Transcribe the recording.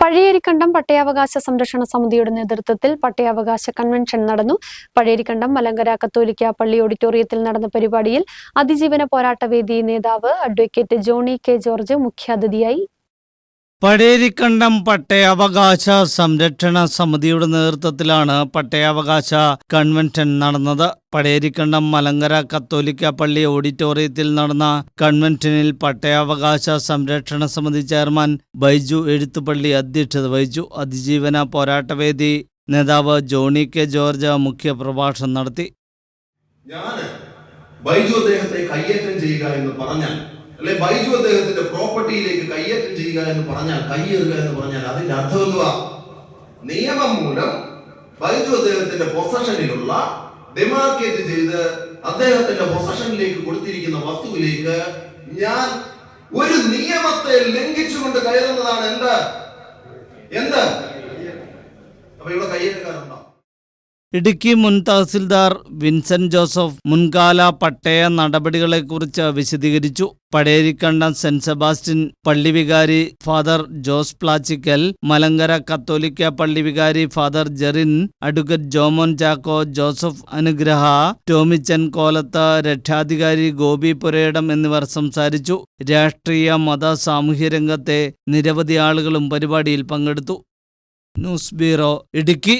പഴയേരിക്കണ്ടം പട്ടയാവകാശ സംരക്ഷണ സമിതിയുടെ നേതൃത്വത്തിൽ പട്ടയാവകാശ കൺവെൻഷൻ നടന്നു. പഴയേരിക്കണ്ടം മലങ്കര കത്തോലിക്ക പള്ളി ഓഡിറ്റോറിയത്തിൽ നടന്ന പരിപാടിയിൽ അതിജീവന പോരാട്ടവേദി നേതാവ് അഡ്വക്കേറ്റ് ജോണി കെ ജോർജ് മുഖ്യാതിഥിയായി പഴേരിക്കണ്ടം പട്ടയാവകാശ സംരക്ഷണ സമിതിയുടെ നേതൃത്വത്തിലാണ് പട്ടയാവകാശ കൺവെൻഷൻ നടന്നത്. പടേരിക്കണ്ടം മലങ്കര കത്തോലിക്ക പള്ളി ഓഡിറ്റോറിയത്തിൽ നടന്ന കൺവെൻഷനിൽ പട്ടയാവകാശ സംരക്ഷണ സമിതി ചെയർമാൻ ബൈജു എഴുത്തുപള്ളി അധ്യക്ഷത വഹിച്ചു. അതിജീവന പോരാട്ടവേദി നേതാവ് ജോണി കെ ജോർജ് മുഖ്യ പ്രഭാഷണം നടത്തി. ഞാൻ ബൈജു അദ്ദേഹത്തെ കയ്യേറ്റം ചെയ്യുക എന്ന് പറഞ്ഞാൽ അല്ലെ ബൈജു അദ്ദേഹത്തിന്റെ പ്രോപ്പർട്ടിയിലേക്ക് കയ്യേറ്റം ചെയ്യുക എന്ന് പറഞ്ഞാൽ കയ്യേറുക എന്ന് പറഞ്ഞാൽ അതിന്റെ അർത്ഥം എന്തുവാ? നിയമം മൂലം ബൈജു അദ്ദേഹത്തിന്റെ പൊസഷനിലുള്ള ഡെമാർക്കേറ്റ് ചെയ്ത് അദ്ദേഹത്തിന്റെ പൊസഷനിലേക്ക് കൊടുത്തിരിക്കുന്ന വസ്തുവിലേക്ക് ഞാൻ ഒരു നിയമത്തെ ലംഘിച്ചുകൊണ്ട് കയറുന്നതാണ് എന്ത്? എന്ത്? ഇടുക്കി മുൻ തഹസിൽദാർ വിൻസെന്റ് ജോസഫ് മുൻകാല പട്ടയ നടപടികളെക്കുറിച്ച് വിശദീകരിച്ചു. പടേരിക്കണ്ടം സെന്റ് സെബാസ്റ്റ്യൻ പള്ളി വികാരി ഫാദർ ജോസ് പ്ലാച്ചിക്കൽ മലങ്കര കത്തോലിക്ക പള്ളി വികാരി ഫാദർ ജെറിൻ അഡ്വക്കറ്റ് ജോമോൻ ചാക്കോ ജോസഫ് അനുഗ്രഹ ടോമിച്ചൻ കോലത്ത് രക്ഷാധികാരി ഗോപി പുരയിടം എന്നിവർ സംസാരിച്ചു. രാഷ്ട്രീയ മത സാമൂഹ്യ രംഗത്തെ നിരവധി ആളുകളും പരിപാടിയിൽ പങ്കെടുത്തു. News bureau Idukki.